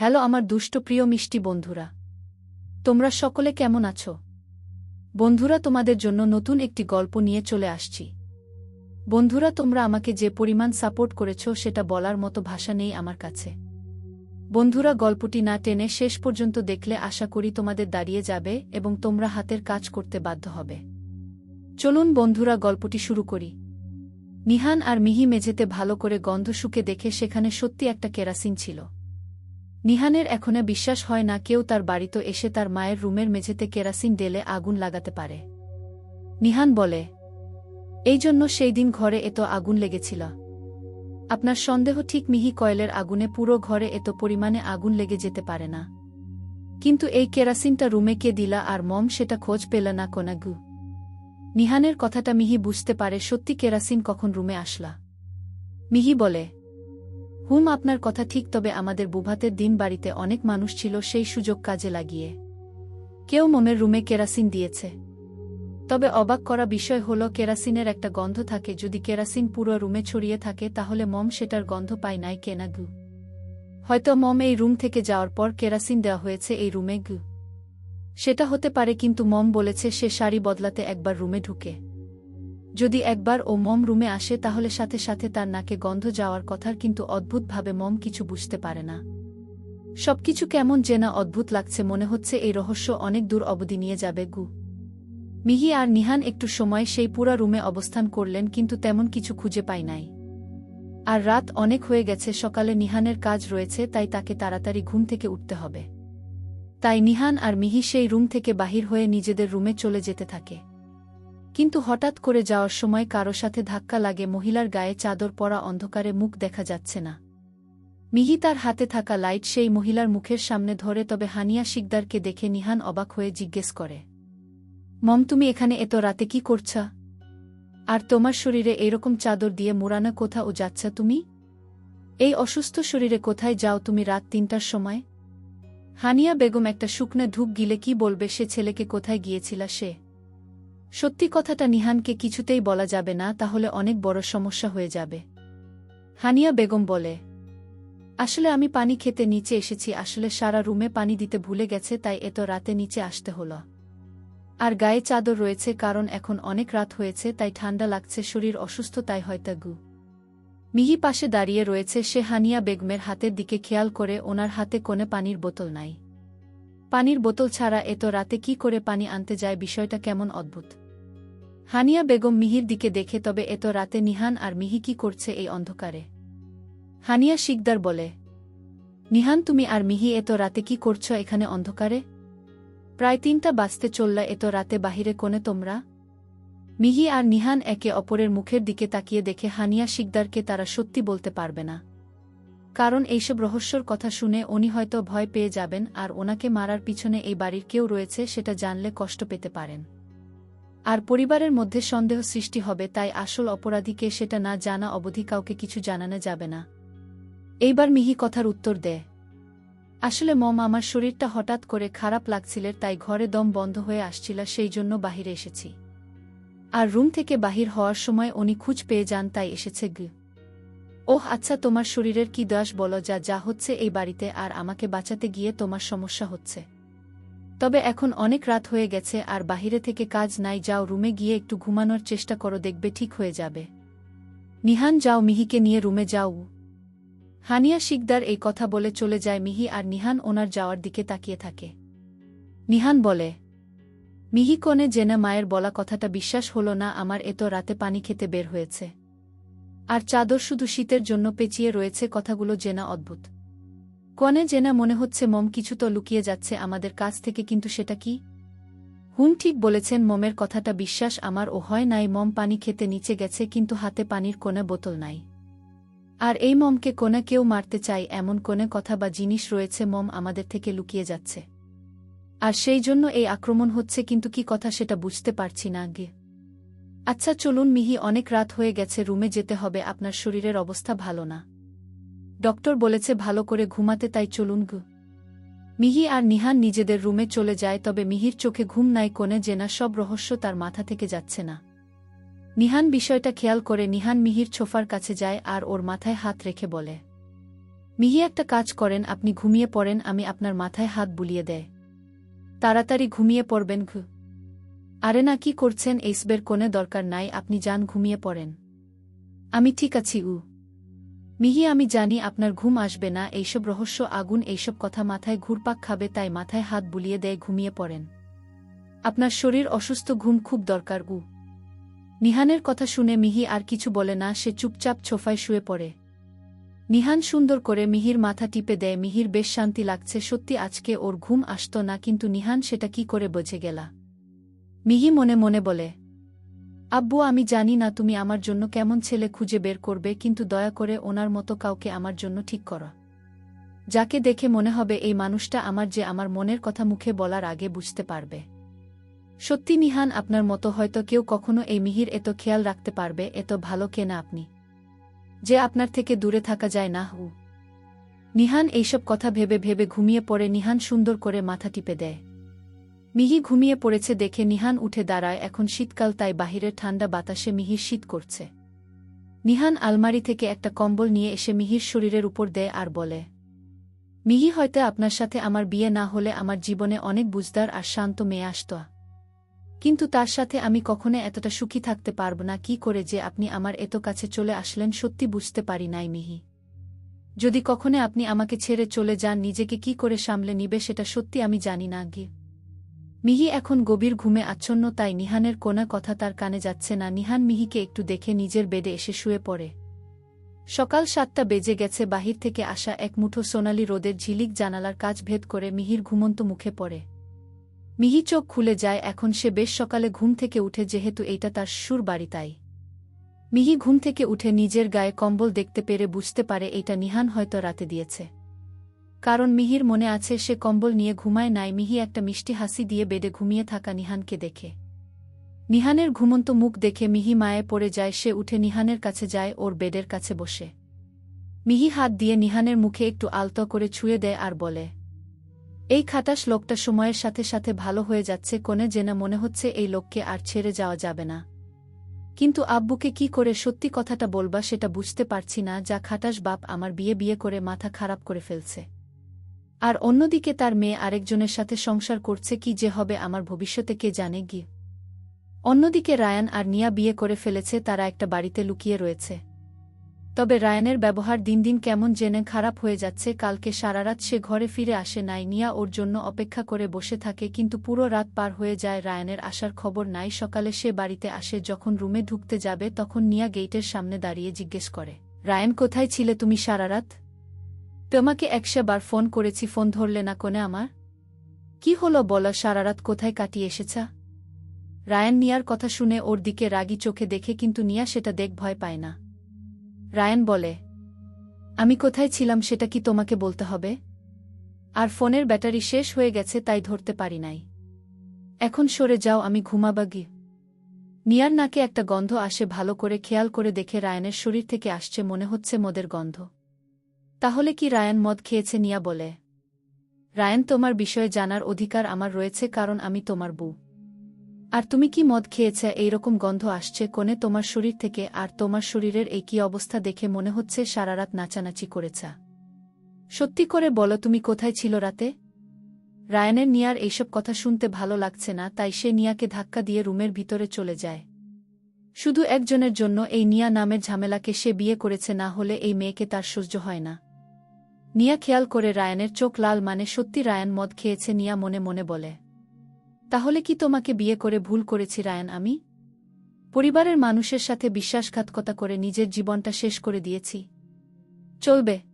Hello আমার দুষ্ট প্রিয় মিষ্টি বন্ধুরা। তোমরা সকলে কেমন আছো? বন্ধুরা, তোমাদের জন্য নতুন একটি গল্প নিয়ে চলে আসছি। বন্ধুরা, তোমরা আমাকে যে পরিমাণ সাপোর্ট করেছ সেটা বলার মতো ভাষা নেই আমার কাছে। বন্ধুরা, গল্পটি না টেনে শেষ পর্যন্ত দেখলে আশা করি তোমাদের দাঁড়িয়ে যাবে এবং তোমরা হাতের কাজ করতে বাধ্য হবে। চলুন বন্ধুরা, গল্পটি শুরু করি। নিহান আর মিহি মেঝেতে ভালো করে গন্ধ শুকে দেখে সেখানে সত্যি একটা কেরাসিন ছিল। নিহানের এখনে বিশ্বাস হয় না কেউ তার বাড়িতে এসে তার মায়ের রুমের মেঝেতে কেরাসিন ডেলে আগুন লাগাতে পারে। নিহান বলে, এই জন্য সেই দিন ঘরে এত আগুন লেগেছিল। আপনার সন্দেহ ঠিক মিহি কয়েলের আগুনে পুরো ঘরে এত পরিমাণে আগুন লেগে যেতে পারে না। কিন্তু এই কেরাসিনটা রুমে কে দিলা আর মম সেটা খোঁজ পেল না কোনাগু নিহানের কথাটা মিহি বুঝতে পারে সত্যি কেরাসিন কখন রুমে আসলা। মিহি বলে হুম, আপনার কথা ঠিক, তবে আমাদের বুভাতের দিন বাড়িতে অনেক মানুষ ছিল, সেই সুযোগ কাজে লাগিয়ে। কেউ মোমের রুমে কেরাসিন দিয়েছে। তবে অবাক করা বিষয় হল, কেরাসিনের একটা গন্ধ থাকে, যদি কেরাসিন পুরো রুমে ছড়িয়ে থাকে, তাহলে মম সেটার গন্ধ পায় নাই কেনা গু। হয়তো মম এই রুম থেকে যাওয়ার পর কেরাসিন দেওয়া হয়েছে এই রুমে গু। সেটা হতে পারে, কিন্তু মম বলেছে, সে শাড়ি বদলাতে একবার রুমে ঢুকে। যদি একবার ও মম রুমে আসে তাহলে সাথে সাথে তার নাকে গন্ধ যাওয়ার কথার কিন্তু অদ্ভুতভাবে মম কিছু বুঝতে পারে না। সবকিছু কেমন জেনা অদ্ভুত লাগছে মনে হচ্ছে এই রহস্য অনেক দূর অবধি নিয়ে যাবে গু। মিহি আর নিহান একটু সময় সেই পুরা রুমে অবস্থান করলেন কিন্তু তেমন কিছু খুঁজে পাই নাই। আর রাত অনেক হয়ে গেছে, সকালে নিহানের কাজ রয়েছে, তাই তাকে তাড়াতাড়ি ঘুম থেকে উঠতে হবে। তাই নিহান আর মিহি সেই রুম থেকে বাহির হয়ে নিজেদের রুমে চলে যেতে থাকে। কিন্তু হঠাৎ করে যাওয়ার সময় কারও সাথে ধাক্কা লাগে মহিলার গায়ে চাদর পরা অন্ধকারে মুখ দেখা যাচ্ছে না। মিহি তার হাতে থাকা লাইট সেই মহিলার মুখের সামনে ধরে তবে হানিয়া শিকদারকে দেখে নিহান অবাক হয়ে জিজ্ঞেস করে, মম, তুমি এখানে এত রাতে কি করছা? আর তোমার শরীরে এরকম চাদর দিয়ে মোড়ানা কোথা ও যাচ্ছা তুমি? এই অসুস্থ শরীরে কোথায় যাও তুমি রাত তিনটার সময়? হানিয়া বেগম একটা শুকনো ধূপ গিলে কি বলবে সে ছেলেকে কোথায় গিয়েছিল সে? সত্যি কথাটা নিহানকে কিছুতেই বলা যাবে না, তাহলে অনেক বড় সমস্যা হয়ে যাবে। হানিয়া বেগম বলে, আসলে আমি পানি খেতে নিচে এসেছি, আসলে সারা রুমে পানি দিতে ভুলে গেছে, তাই এত রাতে নিচে আসতে হলো। আর গায়ে চাদর রয়েছে, কারণ এখন অনেক রাত হয়েছে, তাই ঠান্ডা লাগছে, শরীর অসুস্থ, তাই হয়তা গু। মিহি পাশে দাঁড়িয়ে রয়েছে, সে হানিয়া বেগমের হাতের দিকে খেয়াল করে, ওনার হাতে কোনে পানির বোতল নাই। পানির বোতল ছাড়া এত রাতে কি করে পানি আনতে যায়, বিষয়টা কেমন অদ্ভুত। হানিয়া বেগম মিহির দিকে দেখে তবে এত রাতে নিহান আর মিহি কি করছে এই অন্ধকারে? হানিয়া শিকদার বলে, নিহান, তুমি আর মিহি এত রাতে কি করছ এখানে অন্ধকারে? প্রায় তিনটা বাঁচতে চললা এত রাতে বাহিরে কোনে তোমরা? মিহি আর নিহান একে অপরের মুখের দিকে তাকিয়ে দেখে হানিয়া শিকদারকে তারা সত্যি বলতে পারবে না। কারণ এইসব রহস্যর কথা শুনে উনি হয়তো ভয় পেয়ে যাবেন আর ওনাকে মারার পিছনে এই বাড়ির কেউ রয়েছে সেটা জানলে কষ্ট পেতে পারেন। আর পরিবারের মধ্যে সন্দেহ সৃষ্টি হবে, তাই আসল অপরাধীকে সেটা না জানা অবধি কাউকে কিছু জানানো যাবে না। এইবার মিহি কথার উত্তর দেয় আসলে মম, আমার শরীরটা হঠাৎ করে খারাপ লাগছিল, তাই ঘরে দম বন্ধ হয়ে আসছিল, সেই জন্য বাহিরে এসেছি। আর রুম থেকে বাহির হওয়ার সময় উনি খুঁজ পেয়ে যান, তাই এসেছে গ। ওহ আচ্ছা তোমার শরীরের কি দশ বলো, যা যা হচ্ছে এই বাড়িতে, আর আমাকে বাঁচাতে গিয়ে তোমার সমস্যা হচ্ছে। তবে এখন অনেক রাত হয়ে গেছে আর বাহিরে থেকে কাজ নাই, যাও রুমে গিয়ে একটু ঘুমানোর চেষ্টা করো, দেখবে ঠিক হয়ে যাবে। নিহান, যাও মিহিকে নিয়ে রুমে যাও। হানিয়া শিকদার এই কথা বলে চলে যায় মিহি আর নিহান ওনার যাওয়ার দিকে তাকিয়ে থাকে। নিহান বলে, মিহি কোনে জেনে মায়ের বলা কথাটা বিশ্বাস হল না, আমার এত রাতে পানি খেতে বের হয়েছে। আর চাদর শুধু শীতের জন্য পেঁচিয়ে রয়েছে, কথাগুলো জেনা অদ্ভুত। কনে জেনা মনে হচ্ছে মম কিছু তো লুকিয়ে যাচ্ছে আমাদের কাছ থেকে, কিন্তু সেটা কি? হুম ঠিক বলেছেন, মমের কথাটা বিশ্বাস আমার ও হয় নাই, মম পানি খেতে নিচে গেছে, কিন্তু হাতে পানির কোনে বোতল নাই। আর এই মমকে কোনে কেউ মারতে চাই এমন কোনে কথা বা জিনিস রয়েছে, মম আমাদের থেকে লুকিয়ে যাচ্ছে। আর সেই জন্য এই আক্রমণ হচ্ছে, কিন্তু কি কথা সেটা বুঝতে পারছি না আগে। আচ্ছা চলুন মিহি, অনেক রাত হয়ে গেছে, রুমে যেতে হবে, আপনার শরীরের অবস্থা ভালো না। ডক্টর বলেছে ভালো করে ঘুমাতে তাই চলুন গু। মিহি আর নিহান নিজেদের রুমে চলে যায়, তবে মিহির চোখে ঘুম নাই কোনে জেনা সব রহস্য তার মাথা থেকে যাচ্ছে না। নিহান বিষয়টা খেয়াল করে নিহান মিহির ছোফার কাছে যায় আর ওর মাথায় হাত রেখে বলে, মিহি একটা কাজ করেন, আপনি ঘুমিয়ে পড়েন, আমি আপনার মাথায় হাত বুলিয়ে দেয়। তাড়াতাড়ি ঘুমিয়ে পড়বেন ঘু। আরে না, কি করছেন, এইসবের কোনে দরকার নাই, আপনি যান, ঘুমিয়ে পড়েন। আমি ঠিক আছি, উ। মিহি, আমি জানি আপনার ঘুম আসবে না, এইসব রহস্য, আগুন, এইসব কথা মাথায় ঘুরপাক খাবে, তাই মাথায় হাত বুলিয়ে দেয়, ঘুমিয়ে পড়েন। আপনার শরীর অসুস্থ, ঘুম খুব দরকার, গু। নিহানের কথা শুনে মিহি আর কিছু বলে না, সে চুপচাপ ছোফায় শুয়ে পড়ে। নিহান সুন্দর করে মিহির মাথা টিপে দেয়, মিহির বেশ শান্তি লাগছে, সত্যি আজকে ওর ঘুম আসত না, কিন্তু নিহান সেটা কি করে বোঝে গেলা? মিহি মনে মনে বলে আব্বু, আমি জানি না তুমি আমার জন্য কেমন ছেলে খুঁজে বের করবে, কিন্তু দয়া করে ওনার মতো কাউকে আমার জন্য ঠিক করা। যাকে দেখে মনে হবে এই মানুষটা আমার যে আমার মনের কথা মুখে বলার আগে বুঝতে পারবে। সত্যি নিহান আপনার মতো হয়তো কেউ কখনো এই মিহির এত খেয়াল রাখতে পারবে, এত ভালো কেনা আপনি। যে আপনার থেকে দূরে থাকা যায় না, হু। নিহান এইসব কথা ভেবে ভেবে ঘুমিয়ে পড়ে নিহান সুন্দর করে মাথা টিপে দেয়। মিহি ঘুমিয়ে পড়েছে দেখে নিহান উঠে দাঁড়ায়, এখন শীতকাল তাই বাহিরের ঠান্ডা বাতাসে মিহির শীত করছে। নিহান আলমারি থেকে একটা কম্বল নিয়ে এসে মিহির শরীরের উপর দেয় আর বলে, মিহি, হয়তো আপনার সাথে আমার বিয়ে না হলে আমার জীবনে অনেক বুঝদার আর শান্ত মেয়ে আসত। কিন্তু তার সাথে আমি কখনো এতটা সুখী থাকতে পারব না, কি করে যে আপনি আমার এত কাছে চলে আসলেন সত্যি বুঝতে পারি নাই মিহি। যদি কখনো আপনি আমাকে ছেড়ে চলে যান, নিজেকে কি করে সামলে নিবে সেটা সত্যি আমি জানি না গিয়ে মিহি এখন গভীর ঘুমে আচ্ছন্ন, তাই নিহানের কোনা কথা তার কানে যাচ্ছে না। নিহান মিহিকে একটু দেখে নিজের বেডে এসে শুয়ে পড়ে। সকাল সাতটা বেজে গেছে, বাহির থেকে আসা এক মুঠো সোনালি রোদের ঝিলিক জানালার কাজ ভেদ করে মিহির ঘুমন্ত মুখে পড়ে। মিহি চোখ খুলে যায়, এখন সে বেশ সকালে ঘুম থেকে উঠে, যেহেতু এইটা তার সুর বাড়ি তাই। মিহি ঘুম থেকে উঠে নিজের গায়ে কম্বল দেখতে পেরে বুঝতে পারে, এইটা নিহান হয়তো রাতে দিয়েছে। কারণ মিহির মনে আছে, সে কম্বল নিয়ে ঘুমায় নাই, মিহি একটা মিষ্টি হাসি দিয়ে বেডে ঘুমিয়ে থাকা নিহানকে দেখে। নিহানের ঘুমন্ত মুখ দেখে মিহি মায়ে পড়ে যায়, সে উঠে নিহানের কাছে যায়, ওর বেডের কাছে বসে। মিহি হাত দিয়ে নিহানের মুখে একটু আলতো করে ছুঁয়ে দেয় আর বলে, এই খাটাস লোকটা সময়ের সাথে সাথে ভালো হয়ে যাচ্ছে কোনে জেনা মনে হচ্ছে এই লোককে আর ছেড়ে যাওয়া যাবে না। কিন্তু আব্বুকে কি করে সত্যি কথাটা বলবা সেটা বুঝতে পারছি না, যা খাটাস বাপ আমার বিয়ে বিয়ে করে মাথা খারাপ করে ফেলছে। আর অন্যদিকে তার মেয়ে আরেকজনের সাথে সংসার করছে কি যে হবে আমার ভবিষ্যতে কে জানে গিয়ে। অন্যদিকে রায়ান আর নিয়া বিয়ে করে ফেলেছে, তারা একটা বাড়িতে লুকিয়ে রয়েছে। তবে রায়ানের ব্যবহার দিন দিন কেমন জেনে খারাপ হয়ে যাচ্ছে, কালকে সারারাত সে ঘরে ফিরে আসে নাই, নিয়া ওর জন্য অপেক্ষা করে বসে থাকে, কিন্তু পুরো রাত পার হয়ে যায়, রায়ানের আসার খবর নাই, সকালে সে বাড়িতে আসে, যখন রুমে ঢুকতে যাবে, তখন নিয়া গেইটের সামনে দাঁড়িয়ে জিজ্ঞেস করে, রায়ান, কোথায় ছিলে তুমি সারারাত তোমাকে একশো বার ফোন করেছি, ফোন ধরলে না কোনে আমার? কি হলো বলো, সারারাত কোথায় কাটিয়ে এসেছা? রায়ান নিয়ার কথা শুনে ওর দিকে রাগি চোখে দেখে কিন্তু নিয়া সেটা দেখ ভয় পায় না। রায়ান বলে, আমি কোথায় ছিলাম সেটা কি তোমাকে বলতে হবে? আর ফোনের ব্যাটারি শেষ হয়ে গেছে, তাই ধরতে পারি নাই। এখন সরে যাও, আমি ঘুমাবাগি নিয়ার নাকে একটা গন্ধ আসে, ভালো করে খেয়াল করে দেখে রায়ানের শরীর থেকে আসছে, মনে হচ্ছে মদের গন্ধ। তাহলে কি রায়ান মদ খেয়েছে নিয়া বলে? রায়ান, তোমার বিষয়ে জানার অধিকার আমার রয়েছে কারণ আমি তোমার বউ। আর তুমি কি মদ খেয়েছে? এইরকম গন্ধ আসছে কোনে তোমার শরীর থেকে, আর তোমার শরীরের এই কি অবস্থা দেখে মনে হচ্ছে সারারাত নাচানাচি করেছা। সত্যি করে বলো, তুমি কোথায় ছিল রাতে? রায়ানের নিয়ার এইসব কথা শুনতে ভালো লাগছে না, তাই সে নিয়াকে ধাক্কা দিয়ে রুমের ভিতরে চলে যায়। শুধু একজনের জন্য এই নিয়া নামের ঝামেলাকে সে বিয়ে করেছে, না হলে এই মেয়েকে তার সহ্য হয় না। নিয়া খেয়াল করে রায়ানের চোখ লাল মানে সত্যি রায়ান মদ খেয়েছে নিয়া মনে মনে বলে। তাহলে কি তোমাকে বিয়ে করে ভুল করেছি রায়ান আমি? পরিবারের মানুষের সাথে বিশ্বাসঘাতকতা করে নিজের জীবনটা শেষ করে দিয়েছি। চলবে।